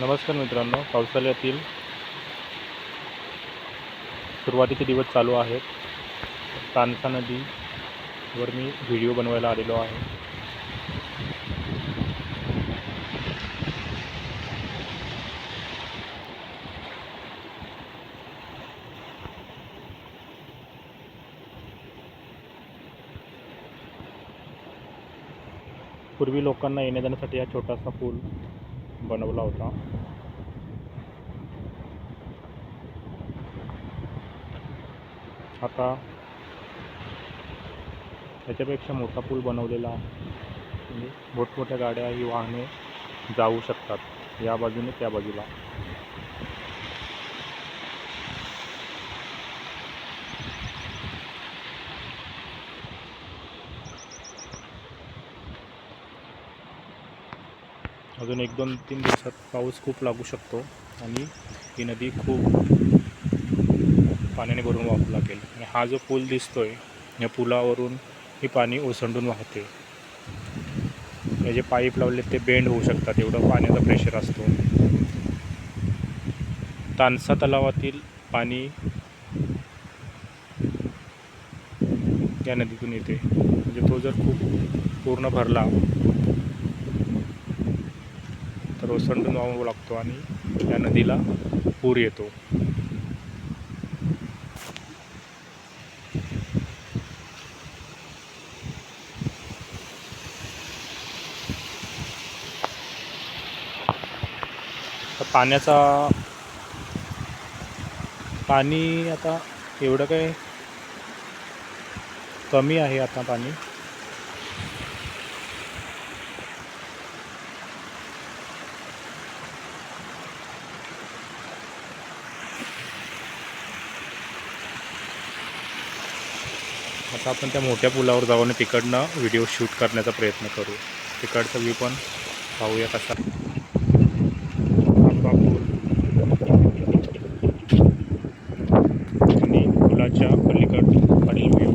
नमस्कार मित्रांनो पावसाळ्यातील सुरुवातीचे दिवस चालू आहेत. तानसा नदीवर मी व्हिडिओ बनवायला आलेलो आहे. पूर्वी लोकांना येण्या जाण्यासाठी हा छोटासा पूल बनवला होता. आता त्याच्यापेक्षा मोठा पूल बनवलेला म्हणजे मोठमोठ्या गाड्या ही वाहने जाऊ शकतात. या बाजूने त्या बाजूला. अजून एक दोन तीन दिवसात पाऊस खूप लागू शकतो आणि ही नदी खूप पाण्याने भरून वाहू लागेल. आणि हा जो पूल दिसतो आहे या पुलावरून ही पाणी ओसंडून वाहते. हे जे पाईप लावले ते बेंड होऊ शकतात एवढं पाण्याचा प्रेशर असतो. तानसा तलावातील पाणी या नदीतून येते. म्हणजे तो जर खूप पूर्ण भरला ओसंडून वाहू लागतो आणि या नदीला पूर येतो. तर पाण्याचा पाणी आता एवढं काय कमी आहे आता पाणी. आता आपण त्या मोठ्या पुलावर जाऊ आणि तिकडनं व्हिडिओ शूट करण्याचा प्रयत्न करू. तिकडचा व्ह्यू पण पाहूया कसा. आणि पुलाच्या पलीकडील व्ह्यू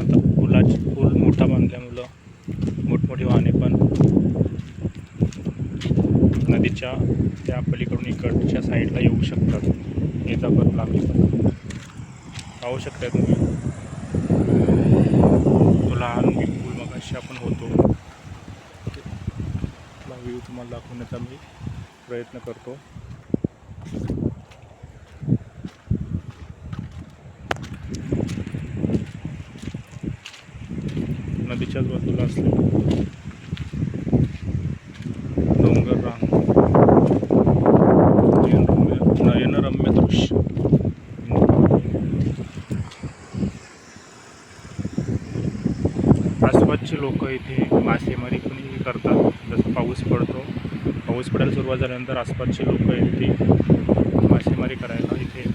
आता पुलाची पूल मोठा बांधल्यामुळं मोठमोठी वाहने पण नदीच्या त्या पलीकडून इकडच्या साईडला येऊ शकतात. ये पण लागली पण पाहू शकता तुम्ही. तो लहान पूल मग अशी आपण होतो. व्ह्यू तुम्हाला दाखवण्याचा मी प्रयत्न करतो. नदीच्याच बाजूला असले आसपासचे लोक इथे मासेमारी पण करतात. जसं पाऊस पडतो. पाऊस पडायला सुरुवात झाल्यानंतर आसपासचे लोक इथे मासेमारी करायला इथे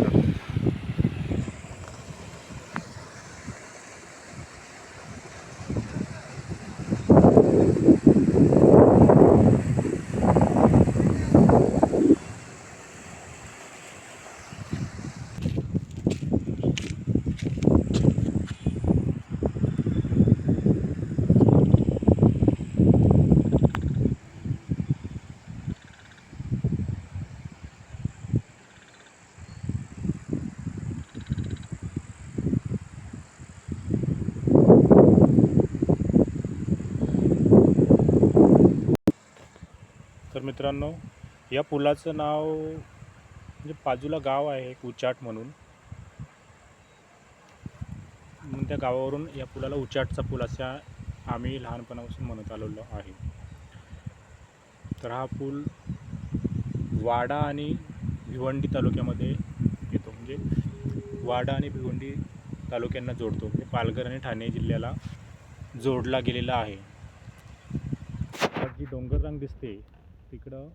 तर मित्रांनो या पुलाचं नाव म्हणजे बाजूला गाव आहे एक उचाट म्हणून. म्हणून त्या गावावरून या पुलाला उचाटचा पूल असा आम्ही लहानपणापासून म्हणत आलेलो आहे. तर हा पूल वाडा आणि भिवंडी तालुक्यामध्ये येतो. म्हणजे वाडा आणि भिवंडी तालुक्यांना जोडतो. म्हणजे पालघर आणि ठाणे जिल्ह्याला जोडला गेलेला आहे. तर जी डोंगररांग दिसते तिकडं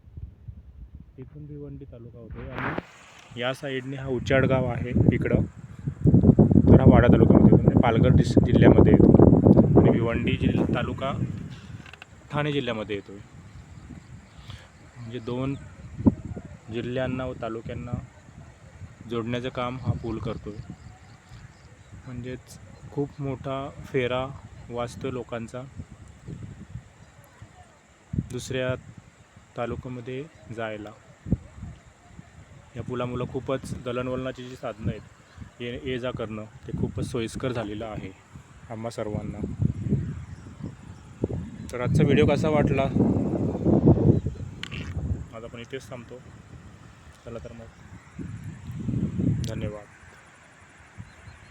इथून भिवंडी तालुका होतो. आणि या साईडने हा उचाड गाव आहे इकडं. तर हा वाडा तालुक्यामध्ये येतो म्हणजे पालघर डिस जिल्ह्यामध्ये येतो. आणि भिवंडी जिल्हा तालुका ठाणे जिल्ह्यामध्ये येतो आहे म्हणजे दोन जिल्ह्यांना व तालुक्यांना जोडण्याचं काम हा पूल करतो आहे म्हणजेच खूप मोठा फेरा वाचतो लोकांचा. दुसऱ्या तालुक्यामध्ये जायला. या पुलामुळं खूपच दळणवळणाची जी साधनं आहेत ये ये जा करणं ते खूपच सोयीस्कर झालेलं आहे आम्हा सर्वांना. तर आजचा व्हिडिओ कसा वाटला? आज आपण इथेच थांबतो. चला तर मग. धन्यवाद.